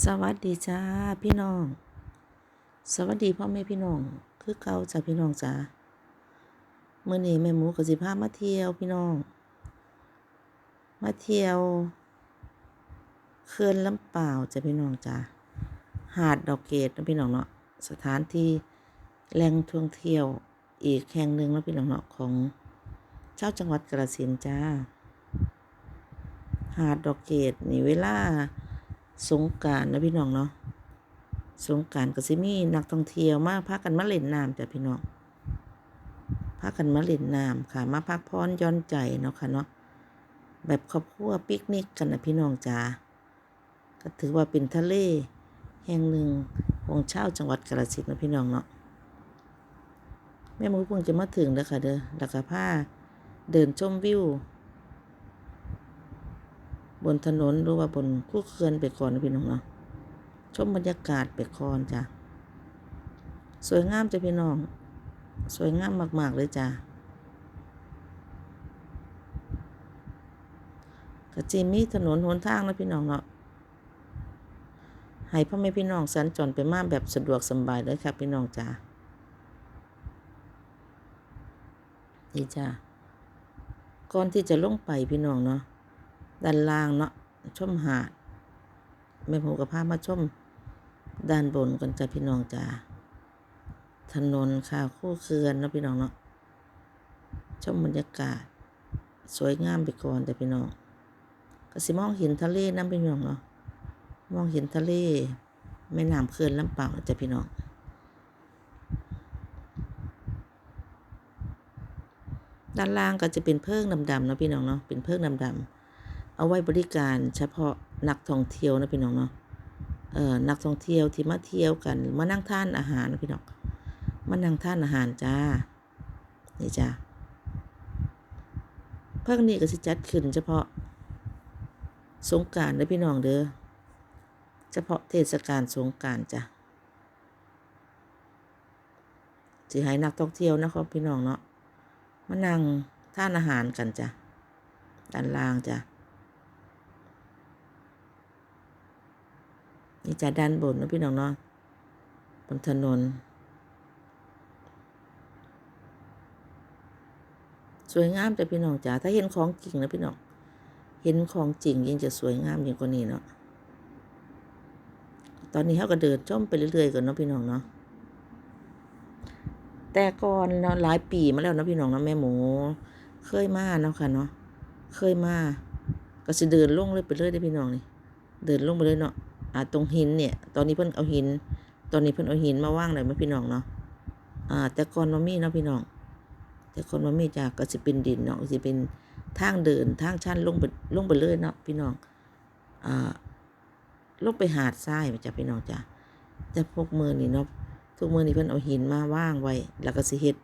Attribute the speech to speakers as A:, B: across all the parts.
A: สวัสดีจ้าพี่น้อง สวัสดีพ่อแม่พี่น้อง คือเก่าจ้าพี่น้องจ้าเมื่อนี้แม่หมูกับสิพามาเที่ยวพี่น้อง มาเที่ยวเขื่อนลำเปล่าจ้าพี่น้องจ้าหาดดอกเกตนะพี่น้องเนาะสถานที่แหล่งท่องเที่ยวอีกแห่งหนึ่งแล้วพี่น้องเนาะของเจ้าจังหวัดกระสินจ้า หาดดอกเกตนี่เวลา สงการนะพี่น้องเนาะสงการก็สิมีนักท่องเที่ยวมาพากันมาเล่นน้ำจ้ะพี่น้องพากันมาเล่นน้ำค่ะ มาพักผ่อนย้อนใจเนาะค่ะเนาะแบบครอบครัวปิกนิกกันนะพี่น้องจ้าก็ถือว่าเป็นทะเลแห่งหนึ่งของชาวจังหวัดกาฬสินธุ์นะพี่น้องเนาะแม่มูเพิ่งจะมาถึงแล้วค่ะเด้อแล้วก็พาเดินชมวิว บนถนนหรือว่าบนคู่เขื่อนไปก่อนนะพี่น้องเนาะชมบรรยากาศไปก่อนจ้ะสวยงามจ้ะพี่น้อง สวยงามมาก ๆ เลยจ้ะกะจีมีถนนหนทางนะพี่น้องเนาะให้พ่อแม่พี่น้องสัญจรไปมาแบบสะดวกสบายเลยครับพี่น้องจ้ะนี่จ้ะก่อนที่จะลงไปพี่น้องเนาะ ด้านล่างเนาะชมหาดแม่ผมกับพามาชมด้านบนกันจ้ะพี่น้องจ้าถนนค่ะคู่เขื่อนนะพี่น้องเนาะชมบรรยากาศ สวยงามไปก่อนแต่พี่น้องก็สิมองเห็นทะเลน้ำพี่น้องเนาะมองเห็นทะเลแม่น้ำเขื่อนลำเปล่าจ้ะพี่น้องด้านล่างก็จะเป็นเพิงดำๆเนาะพี่น้องเนาะเป็นเพิงดำๆ เอาไว้บริการเฉพาะนักท่องเที่ยวนะพี่น้องเนาะเอ่อนักท่องเที่ยวที่มาเที่ยวกันมานั่งทานอาหารพี่น้องมานั่งทานอาหารจ้านี่จ้าเพิ่งนี้ก็สิจัดขึ้น เฉพาะสงการนะพี่น้องเด้อเฉพาะเทศกาลสงการจ้ะสิให้นักท่องเที่ยวนะครับพี่น้องเนาะมานั่งทานอาหารกันจ้ะด้านล่างจ้ะ นี่จะด้านบนนะพี่น้องเนาะบนถนน สวยงามจ้ะพี่น้องจ๋าถ้าเห็นของจริงนะพี่น้องเห็นของจริงยิ่งจะสวยงามยิ่งกว่านี้เนาะตอนนี้เขาก็เดินชมไปเรื่อยๆก่อนเนาะพี่น้องเนาะแต่ก่อนเนาะหลายปีมาแล้วเนาะพี่น้องเนาะแม่หมู เคยมาเนาะค่ะเนาะเคยมาก็สิเดินลงเลยไปเรื่อยได้พี่น้องนี่เดินลงไปเลยเนาะ อ่าตรงหินเนี่ย ตอนนี้เพิ่นเอาหิน ตอนนี้เพิ่นเอาหินมาว่างเลยมาพี่น้องเนาะอ่า แต่ก่อนมันมีเนาะพี่น้อง แต่ก่อนมันมีจากก็สิเป็นดินเนาะสิเป็นทางเดินทางชันลงไปลงไปเลยเนาะพี่น้องอ่าลงไปหาดทรายจ้ะพี่น้องจ้ะแต่พวกมือนี่เนาะทุกมือนี่เพิ่นเอาหินมาว่างไว้ แล้วก็สิเฮ็ด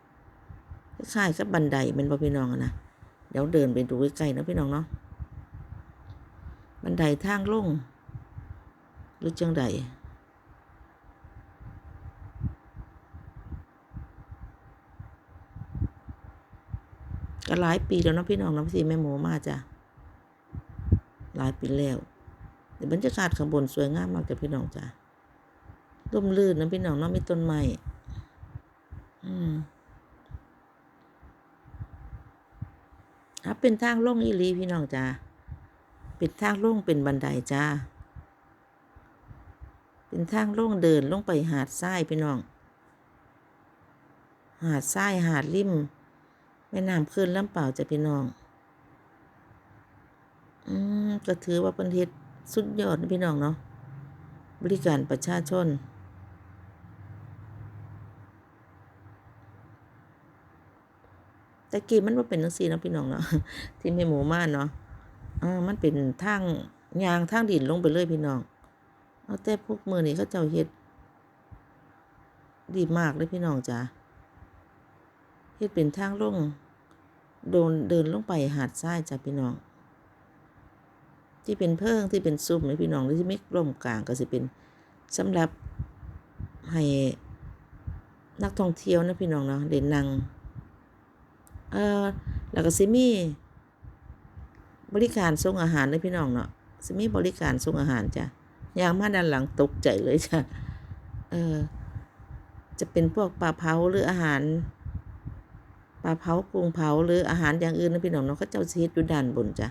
A: คล้ายๆกับบันไดมันบ่พี่น้องนะเดี๋ยวเดินไปดูใกล้ๆเนาะพี่น้องเนาะบันไดทางลง หรือจังใดก็หลายปีแล้วนะพี่น้องนาะพี่แม่หมูมาจ้ะหลายปีแล้วเดี๋ยวบรรยากาศข้างบนสวยงามมากจ้ะพี่น้องจ้ะร่มรื่นนะพี่น้องเนาะมีต้นไม้อืมอะเป็นทางลงอีลีพี่น้องจ้ะเป็นทางลงเป็นบันไดจ้า เป็นทางลงเดินลงไปหาดทรายพี่น้อง หาดทรายหาดริมแม่น้ำขึ้นลำเปล่าจะพี่น้อง อืมก็ถือว่าเป็นเฮ็ดสุดยอดนะพี่น้องเนาะ บริการประชาชน แต่กี้มันว่าเป็นจังซี่เนะพี่น้องเนาะ ที่แม่หมูมาเนาะอ่ามันเป็นทางยางทางดินลงไปเลยพี่น้อง เอาแต่พวกมือนี่เขาเจ้าเฮ็ด ดีมากเลยพี่น้องจ้ะเฮ็ดเป็นทางลงโดนเดินลงไปหาดทรายจ้ะพี่น้อง ที่เป็นเพิงที่เป็นซุ้มเลยพี่น้องหรือที่มีร่มกลางก็สิเป็นสำหรับให้นักท่องเที่ยวนะพี่น้องเนาะเด่นนั่งเอ่อแล้วก็สิมีบริการส่งอาหารเลยพี่น้องเนาะสิมีบริการส่งอาหารจ้ะ ยางมาด้านหลังตกใจเลยจ้ะเออจะเป็นพวกปลาเผาหรืออาหารปลาเผากุ้งเผาหรืออาหารอย่างอื่นนะพี่น้องเนาะเขาเจ้าสิเฮ็ดอยู่ด้านบนจ้ะ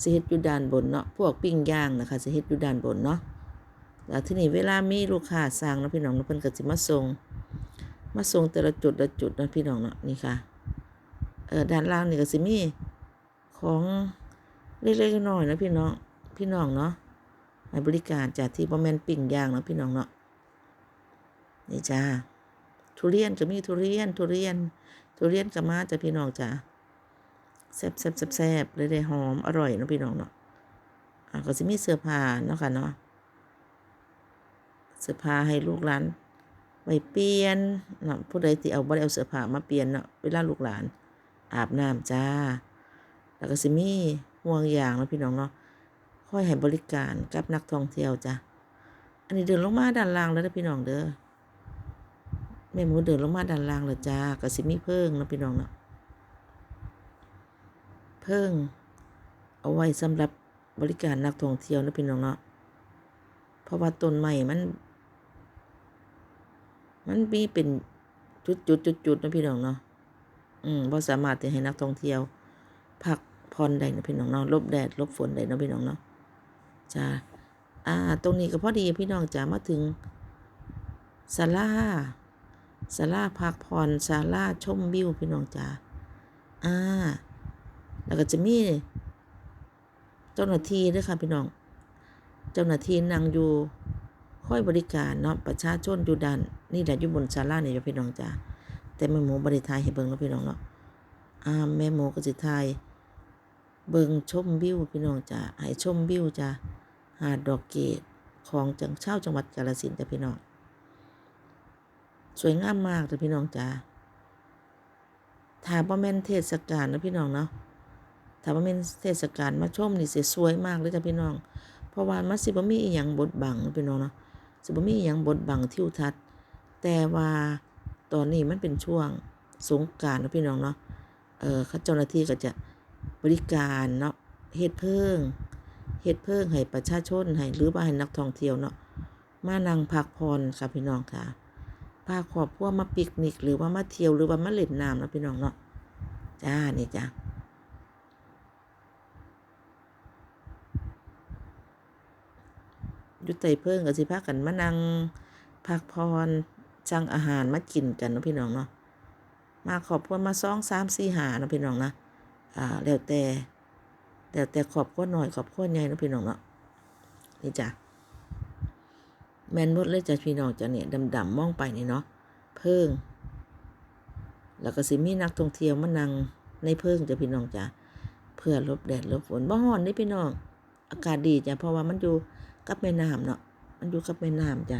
A: สิเฮ็ดอยู่ด้านบนเนาะพวกปิ้งย่างนะคะสิเฮ็ดอยู่ด้านบนเนาะแล้วที่นี่เวลามีลูกค้าสั่งนะพี่น้องเนาะเพิ่นก็สิมาส่งมาส่งแต่ละจุดละจุดนะพี่น้องเนาะนี่ค่ะเออด้านล่างนี่ก็สิมีของเล็กๆน้อยๆนะพี่น้องพี่น้องเนาะ ให้บริการจากที่บ่แม่นปิ้งย่างเนาะพี่น้องเนาะนี่จ้าทุเรียนก็มีทุเรียน ทุเรียน ทุเรียนก็มาจ้ะพี่น้องจ้าแซ่บแซ่บแซ่บแซบเลยได้หอมอร่อยเนาะพี่น้องเนาะอะก็สิมีเสื้อผ้าเนาะค่ะเนาะเสื้อผ้าให้ลูกหลานไว้เปลี่ยนเนาะผู้ใดที่เอาบ่ได้เอาเสื้อผ้ามาเปลี่ยนเนาะเวลาลูกหลาน อาบน้ำจ้า แล้วก็สิมีห่วงยางเนาะพี่น้องเนาะ คอยให้บริการกับนักท่องเที่ยวจ้ะ อันนี้เดินลงมาด้านล่างแล้วนะพี่น้องเด้อแม่หมูเดินลงมาด้านล่างแล้วจ้าก็สิมีเพิ่งนะพี่น้องเนาะเพิ่งเอาไว้สำหรับบริการนักท่องเที่ยวนะพี่น้องเนาะเพราะว่าต้นไม้มัน มันมีเป็นจุดจุดจุดจุดนะพี่น้องเนาะอืมบ่สามารถที่ให้นักท่องเที่ยวพักผ่อนได้นะพี่น้องเนาะลบแดดลบฝนได้นะพี่น้องเนาะ จ้าอ่า ตรงนี้ก็พอดีพี่น้องจ้ามาถึงศาลาศาลาพักผ่อนศาลาชมวิวพี่น้องจ้าอ่า แล้วก็จะมีเจ้าหน้าที่ด้วยค่ะพี่น้อง เจ้าหน้าที่นั่งอยู่ค่อยบริการเนาะประชาชนอยู่ด้านนี่แหละอยู่บนศาลาเนี่ยพี่น้องจ้าแต่แม่หมูบริทายให้เบิ่งเนาะพี่น้องเนาะอ่าแม่หมูก็สิทายเบิ่งชมวิวพี่น้องจ้าให้ชมวิวจ้า หาดดอกเกดของจังเช่าจังหวัดกาฬสินธุ์จ้ะพี่น้อง สวยงามมากจ้ะพี่น้องจ้าถ้าบ่แม่นเทศกาลนะพี่น้องเนาะถ้าว่าเป็นเทศกาลมาชมนี่สิสวยมากเลยจ้ะพี่น้อง เพราะว่ามันสิบ่มีอีหยังบดบังนะพี่น้องเนาะสิบ่มีอีหยังบดบังทิวทัศน์ แต่ว่าตอนนี้มันเป็นช่วงสงกานต์นะพี่น้องเนาะ เออเขาเจ้าหน้าที่ก็จะบริการเนาะเฮ็ดเพิ่ง เฮ็ดเพิ่งให้ประชาชนให้หรือว่าให้นักท่องเที่ยวเนาะมานั่งพักผ่อนค่ะพี่น้องค่ะพาครอบครัวมาปิกนิกหรือว่ามาเที่ยวหรือว่ามาเล่นน้ำนะพี่น้องเนาะจ้านี่จ้าอยู่ไตเพิ่งก็สิพากันมานั่งพักพรสั่งอาหารมากินกันนะพี่น้องเนาะมาขอบครัวมาสองสามสี่หาเนาะพี่น้องนะอ่าแล้วแต่ แล้วแต่ขอบครัวหน่อยขอบครัวใหญ่นะพี่น้องเนาะนี่จ้ะแมนมดเลยจ้ะพี่น้องจ้ะเนี่ยดำๆมองไปนี่เนาะเพิ่ง แล้วก็สิมีนักท่องเที่ยวมานั่งในเพิ่งจ้ะพี่น้องจ้ะเพื่อลบแดดลบฝนบ่ฮ้อนนี่พี่น้อง อากาศดีจ้ะเพราะว่ามันอยู่กับแม่น้ำเนาะมันอยู่กับแม่น้ำจ้ะ